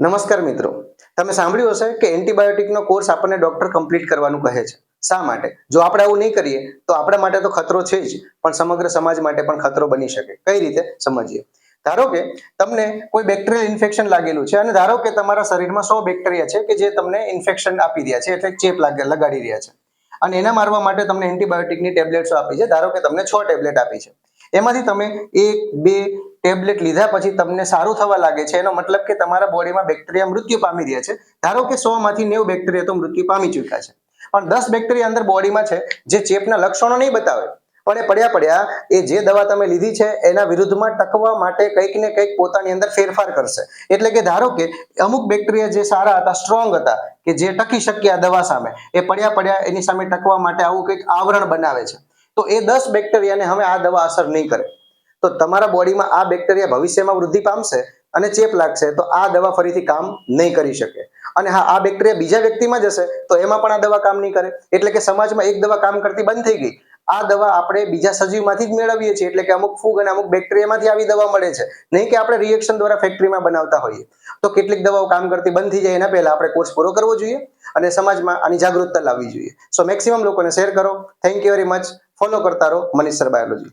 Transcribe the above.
નમસ્કાર મિત્રો. તમે સાંભળ્યું હશે કે એન્ટીબાયોટિકનો કોર્સ આપણને ડોક્ટર કમ્પ્લીટ કરવાનું કહે છે. શા માટે? જો આપણે આવું નહીં કરીએ, તો આપણા માટે તો ખતરો છે જ, પણ સમગ્ર સમાજ માટે પણ ખતરો બની શકે. કઈ રીતે? સમજીએ. ધારો કે તમને કોઈ બેક્ટેરિયલ ઇન્ફેક્શન લાગેલું છે અને ધારો કે તમારા શરીરમાં સો બેક્ટેરિયા છે કે જે તમને ઇન્ફેક્શન આપી રહ્યા છે, એટલે ચેપ લાગે, લગાડી રહ્યા છે. અને એના મારવા માટે તમને એન્ટીબાયોટિકની ટેબ્લેટ્સો આપી છે. ધારો કે તમને છ ટેબ્લેટ આપી છે. એમાંથી તમે એક, બે ટેબ્લેટ લીધા પછી તમને સારું થવા લાગે છે. એનો મતલબ કે તમારા બોડીમાં બેક્ટેરિયા મૃત્યુ પામી રહ્યા છે. ધારો કે સો માંથી નેવું બેક્ટેરિયા તો મૃત્યુ પામી ચૂક્યા છે. પણ દસ બેક્ટેરિયા અંદર બોડીમાં છે જે ચેપના લક્ષણો નહીં બતાવે. પણ એ પડ્યા પડ્યા એ જે દવા તમે લીધી છે એના વિરુદ્ધમાં ટકવા માટે કંઈક ને કંઈક પોતાની અંદર ફેરફાર કરશે. એટલે કે ધારો કે અમુક બેક્ટેરિયા જે સારા હતા સ્ટ્રોંગ હતા, કે જે ટકી શક્યા દવા સામે, એ પડ્યા પડ્યા એની સામે ટકવા માટે આવું કંઈક આવરણ બનાવે છે. તો એ દસ બેક્ટેરિયાને હવે આ દવા અસર નહીં કરે. તો તમારા બોડીમાં આ બેક્ટેરિયા ભવિષ્યમાં વૃદ્ધિ પામશે અને ચેપ લાગશે, તો આ દવા ફરીથી કામ નહીં કરી શકે. અને હા, આ બેક્ટેરિયા બીજા વ્યક્તિમાં જશે, તો એમાં પણ આ દવા કામ નહીં કરે. એટલે કે સમાજમાં એક દવા કામ કરતી બંધ થઈ ગઈ. આ દવા આપણે બીજા સજીવમાંથી જ મેળવીએ છીએ, એટલે કે અમુક ફૂગ અને અમુક બેક્ટેરિયામાંથી આવી દવા મળે છે. નહીં કે આપણે રિએક્શન દ્વારા ફેક્ટરીમાં બનાવતા હોઈએ. તો કેટલીક દવાઓ કામ કરતી બંધ થઈ જાય, એના પહેલા આપણે કોર્સ પૂરો કરવો જોઈએ અને સમાજમાં આની જાગૃતતા લાવવી જોઈએ. સો મેક્સિમમ લોકોને શેર કરો. Thank you very much follow કરતા રહો મનીષર બાયોલોજી.